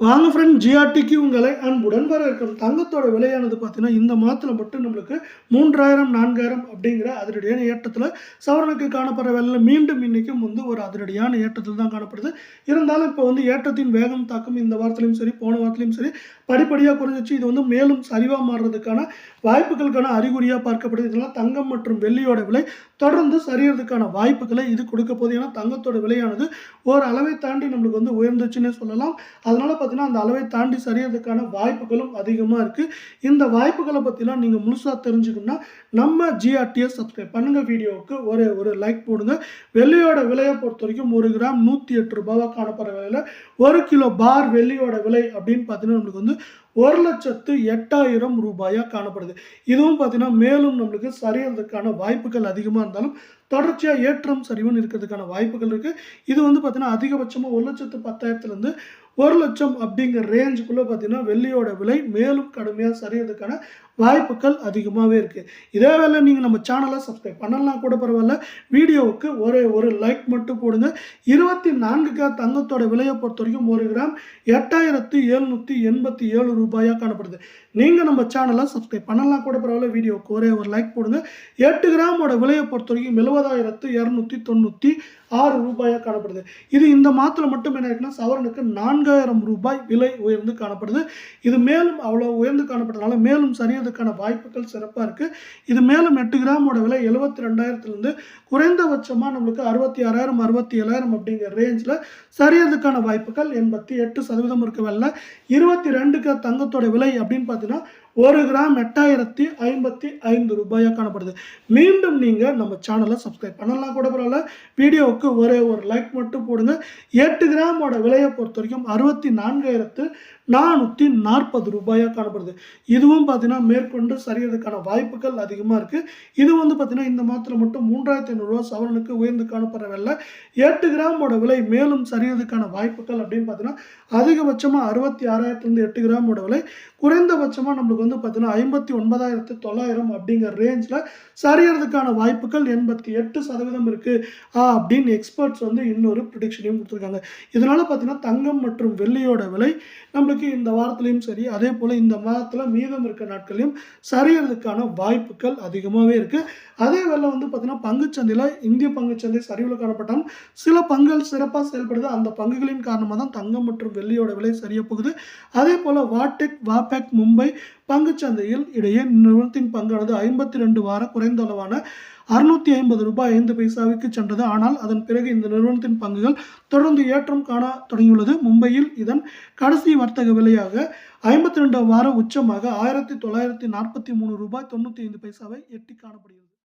வாங்க ஃப்ரெண்ட் ஜிஆர்டிக்கு உங்களை அன்புடன் வரவேற்கும் தங்கத்தோட விலையானது பார்த்தீங்கன்னா இந்த மாதத்தில் மட்டும் நம்மளுக்கு மூன்றாயிரம் நான்காயிரம் அப்படிங்கிற அதிரடியான ஏற்றத்தில் சவரனுக்கு காணப்படுற விலையில் மீண்டும் இன்றைக்கும் வந்து ஒரு அதிரடியான ஏற்றத்தில் தான் காணப்படுது. இருந்தாலும் இப்போ வந்து ஏற்றத்தின் வேகம் தாக்கம் இந்த வாரத்துலையும் சரி போன வாரத்துலையும் சரி படிப்படியாக குறைஞ்சிச்சு. இது வந்து மேலும் சரிவாக மாறுறதுக்கான வாய்ப்புகளுக்கான அறிகுறியாக பார்க்கப்படுது. இதெல்லாம் தங்கம் மற்றும் வெள்ளியோட விலை தொடர்ந்து சரியறதுக்கான வாய்ப்புகளை இது கொடுக்க போகுது. ஏன்னா தங்கத்தோட விலையானது ஒரு அளவை தாண்டி நம்மளுக்கு வந்து உயர்ந்துச்சுன்னே சொல்லலாம். அதனால பார்த்தீங்கன்னா அந்த அளவை தாண்டி சரியறதுக்கான வாய்ப்புகளும் அதிகமாக இருக்குது இந்த வாய்ப்புகளை பற்றிலாம் நீங்கள் முழுசாக தெரிஞ்சுக்கணும்னா நம்ம ஜிஆர்டிஎஸ் சப்ஸ்கிரைப் பண்ணுங்கள் வீடியோவுக்கு ஒரு ஒரு லைக் போடுங்க. வெள்ளியோட விலையை பொறுத்த வரைக்கும் ஒரு கிராம் நூற்றி எட்டு ரூபாவாக காணப்படுற விலையில் ஒரு கிலோ பார் வெள்ளியோட விலை அப்படின்னு பார்த்தீங்கன்னா நம்மளுக்கு வந்து ஒரு லட்சத்து எட்டாயிரம் ரூபாயாக காணப்படுது. இதுவும் பார்த்தீங்கன்னா மேலும் நம்மளுக்கு சரியறதுக்கான வாய்ப்புகள் அதிகமாக இருந்தாலும் தொடர்ச்சியாக ஏற்றம் சரிவுன்னு இருக்கிறதுக்கான வாய்ப்புகள் இருக்குது இது வந்து பார்த்தீங்கன்னா அதிகபட்சமாக ஒரு லட்சத்து பத்தாயிரத்துலேருந்து ஒரு லட்சம் அப்படிங்கிற ரேஞ்சுக்குள்ளே பார்த்தீங்கன்னா வெள்ளியோட விலை மேலும் கடுமையாக சரியறதுக்கான வாய்ப்புகள் அதிகமாகவே இருக்குது இதே வேலை நீங்கள் நம்ம சேனலை சப்ஸ்கிரைப் பண்ணலாம் கூட பரவாயில்ல. வீடியோவுக்கு ஒரே ஒரு லைக் மட்டும் போடுங்க. இருபத்தி நான்குக்கா தங்கத்தோட விலையை பொறுத்த வரைக்கும் ஒரு கிராம் எட்டாயிரத்து எழுநூற்றி எண்பத்தி ஏழு ரூபாயாக காணப்படுது. நீங்கள் நம்ம சேனலை சப்ஸ்கிரைப் பண்ணலாம் கூட பரவாயில்ல. வீடியோவுக்கு ஒரே ஒரு லைக் போடுங்க. எட்டு கிராமோட விலையை பொறுத்த வரைக்கும் அறுபதாயிரத்து இரநூத்தி தொண்ணூற்றி ஆறு ரூபாயாக காணப்படுது. இது இந்த மாதத்தில் மட்டும் என்ன இருக்குன்னா சவரனுக்கு நான்காயிரம் ரூபாய் விலை உயர்ந்து காணப்படுது. இது மேலும் அவ்வளோ உயர்ந்து காணப்பட்டதுனால மேலும் சரியதுக்கான வாய்ப்புகள் சிறப்பாக இருக்குது இது மேலும் எட்டு கிராமோட விலை எழுபத்தி ரெண்டாயிரத்துலேருந்து குறைந்தபட்சமாக நம்மளுக்கு அறுபத்தி ஆறாயிரம் அறுபத்தி ஏழாயிரம் அப்படிங்கிற ரேஞ்சில் சரியதுக்கான வாய்ப்புகள் எண்பத்தி எட்டு சதவீதம் இருக்க. வேலை இருபத்தி ரெண்டுக்கு தங்கத்தோட விலை அப்படின்னு பார்த்தீங்கன்னா ஒரு கிராம் எட்டாயிரத்தி ஐம்பத்தி ஐந்து ரூபாயாக காணப்படுது. மீண்டும் நீங்கள் நம்ம சேனலை சப்ஸ்கிரைப் பண்ணலாம். கூட பரவாயில்ல. வீடியோவுக்கு ஒரே ஒரு லைக் மட்டும் போடுங்க. எட்டு கிராமோட விலையை பொறுத்த வரைக்கும் அறுபத்தி நான்காயிரத்து நானூற்றி நாற்பது ரூபாயாக காணப்படுது. இதுவும் பார்த்தீங்கன்னா மேற்கொண்டு சரியறதுக்கான வாய்ப்புகள் அதிகமாக இருக்குது இது வந்து பார்த்தீங்கன்னா இந்த மாதத்தில் மட்டும் மூன்றாயிரத்தி ஐநூறுரூவா சவரனுக்கு உயர்ந்து காணப்படுற எட்டு கிராமோட விலை மேலும் சரியறதுக்கான வாய்ப்புகள் அப்படின்னு பார்த்தீங்கன்னா அதிகபட்சமாக அறுபத்தி ஆறாயிரத்துலேருந்து எட்டு கிராமோட விலை குறைந்தபட்சமாக நம்மளுக்கு வந்து பார்த்தீங்கன்னா ஐம்பத்தி ஒன்பதாயிரத்து தொள்ளாயிரம் அப்படிங்கிற ரேஞ்சில் சரியறதுக்கான வாய்ப்புகள் எண்பத்தி எட்டு சதவீதம் இருக்குது அப்படின்னு எக்ஸ்பர்ட்ஸ் வந்து இன்னொரு ப்ரிடிக்ஷனையும் கொடுத்துருக்காங்க. இதனால் பார்த்தீங்கன்னா தங்கம் மற்றும் வெள்ளியோட விலை நம்மளுக்கு இந்த வாரத்துலேயும் சரி அதே போல் இந்த மாதத்தில் மீதம் இருக்க நாட்களையும் சரியறதுக்கான வாய்ப்புகள் அதிகமாகவே இருக்குது அதே வேலை வந்து பார்த்தீங்கன்னா பங்குச்சந்தையில் இந்திய பங்குச்சந்தை சரிவில் காணப்பட்டாலும் சில பங்குகள் சிறப்பாக செயல்படுது. அந்த பங்குகளின் காரணமாக தான் தங்கம் மற்றும் வெள்ளியோட விலை சரிய போகுது. அதே போல் வாடெக் வாபேக் மும்பை பங்குச்சந்தையில் இடையே நிறுவனத்தின் பங்கானது ஐம்பத்தி ரெண்டு வார குறைந்த அளவான அறுநூத்தி ஐம்பது ரூபாய் ஐந்து பைசாவுக்கு சென்றது. ஆனால் அதன் பிறகு இந்த நிறுவனத்தின் பங்குகள் தொடர்ந்து ஏற்றம் காண தொடங்கியுள்ளது. மும்பையில் இதன் கடைசி வர்த்தக விலையாக ஐம்பத்தி ரெண்டு வார உச்சமாக ஆயிரத்தி தொள்ளாயிரத்தி நாற்பத்தி மூணு ரூபாய் தொண்ணூற்றி ஐந்து பைசாவை எட்டி காணப்படுகிறது.